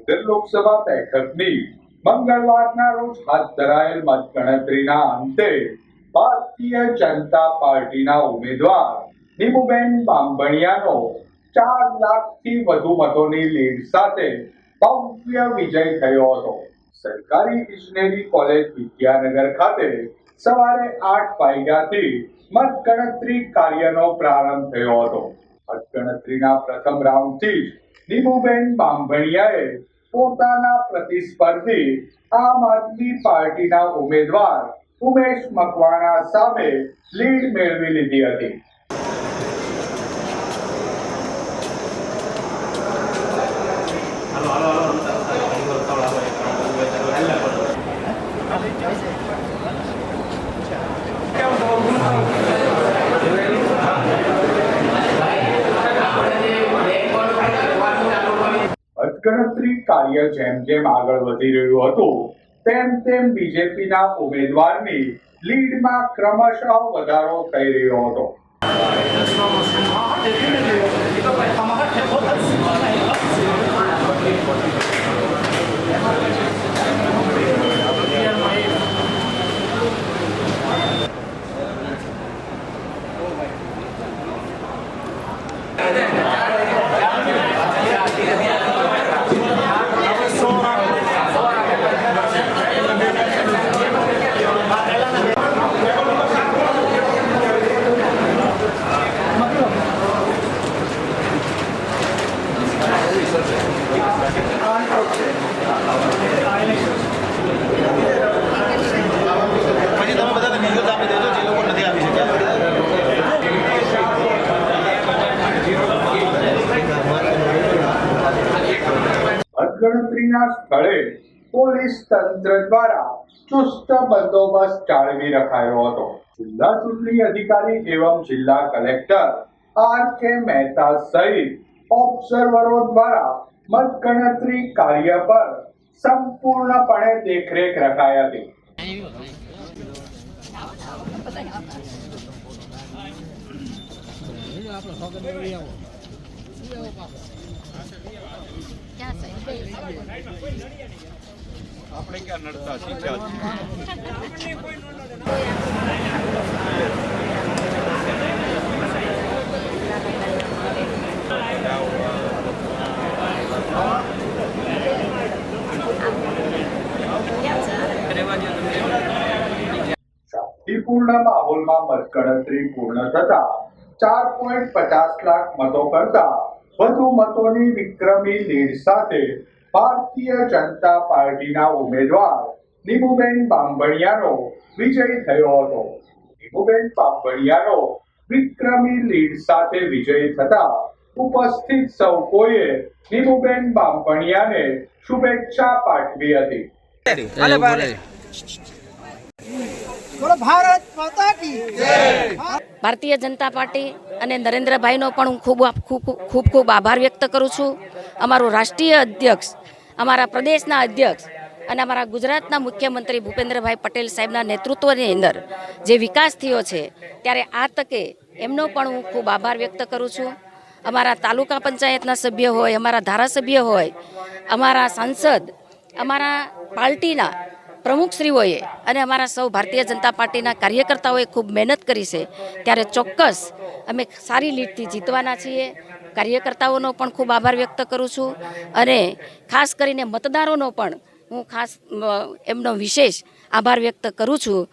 લોકસભા બેઠકની મંગળવારના રોજ હાથ ધરાયેલ મતગણતરીના અંતે ભારતીય જનતા પાર્ટીના ઉમેદવાર નીમુબેન બાંભણિયાનો ચાર લાખથી વધુ મતોની લીડ સાથે ભવ્ય વિજય થયો હતો. સરકારી ઇજનેરી કોલેજ વિદ્યાનગર ખાતે સવારે આઠ વાગ્યાથી મતગણતરી કાર્યનો પ્રારંભ થયો હતો. મતગણતરીના પ્રથમ રાઉન્ડથી જ નીમુબેન બાંભણિયાએ પોતાના પ્રતિસ્પર્ધી આમ આદમી પાર્ટીના ઉમેદવાર ઉમેશ મકવાણા સામે લીડ મેળવી લીધી હતી. મતગણતરી કાર્ય જેમ જેમ આગળ વધી રહ્યું હતું, તેમ તેમ બીજેપીના ઉમેદવારની લીડમાં ક્રમશઃ વધારો થઈ રહ્યો હતો. પછી મતગણતરીના સ્થળે પોલીસ તંત્ર દ્વારા ચુસ્ત બંદોબસ્ત જાળવી રખાયો હતો. જિલ્લા ચૂંટણી અધિકારી એવમ જિલ્લા કલેક્ટર આર કે મહેતા સહિત ઓબ્ઝર્વરો દ્વારા મતગણતરી કાર્ય પર સંપૂર્ણપણે દેખરેખ રખાઈ હતી. શાંતિપૂર્ણ માહોલમાં મતગણતરી પૂર્ણ થતા ચાર પોઈન્ટ પચાસ લાખ મતો કરતા વધુ મતોની વિક્રમી લીડ સાથે ભારતીય જનતા પાર્ટીના ઉમેદવાર નીમુબેન બાંભણિયાનો વિજય થયો હતો. નીમુબેન બાંભણિયાનો વિક્રમી લીડ સાથે વિજય થતા ઉપસ્થિત સૌ કોઈએ નીમુબેન બાંભણિયાને શુભેચ્છા પાઠવી હતી. ભારત માતા કી ભારતીય જનતા પાર્ટી અને નરેન્દ્રભાઈનો પણ હું ખૂબ ખૂબ ખૂબ આભાર વ્યક્ત કરું છું. અમારું રાષ્ટ્રીય અધ્યક્ષ, અમારા પ્રદેશના અધ્યક્ષ અને અમારા ગુજરાતના મુખ્યમંત્રી ભૂપેન્દ્રભાઈ પટેલ સાહેબના નેતૃત્વની અંદર જે વિકાસ થયો છે, ત્યારે આ તકે એમનો પણ હું ખૂબ આભાર વ્યક્ત કરું છું. અમારા તાલુકા પંચાયતના સભ્ય હોય, અમારા ધારાસભ્ય હોય, અમારા સાંસદ, અમારા પાર્ટીના પ્રમુખશ્રીઓએ અને અમારા સૌ ભારતીય જનતા પાર્ટીના કાર્યકર્તાઓએ ખૂબ મહેનત કરી છે. ત્યારે ચોક્કસ અમે સારી લીડથી જીતવાના છીએ. કાર્યકર્તાઓનો પણ ખૂબ આભાર વ્યક્ત કરું છું. અને ખાસ કરીને મતદારોનો પણ હું ખાસ એમનો વિશેષ આભાર વ્યક્ત કરું છું.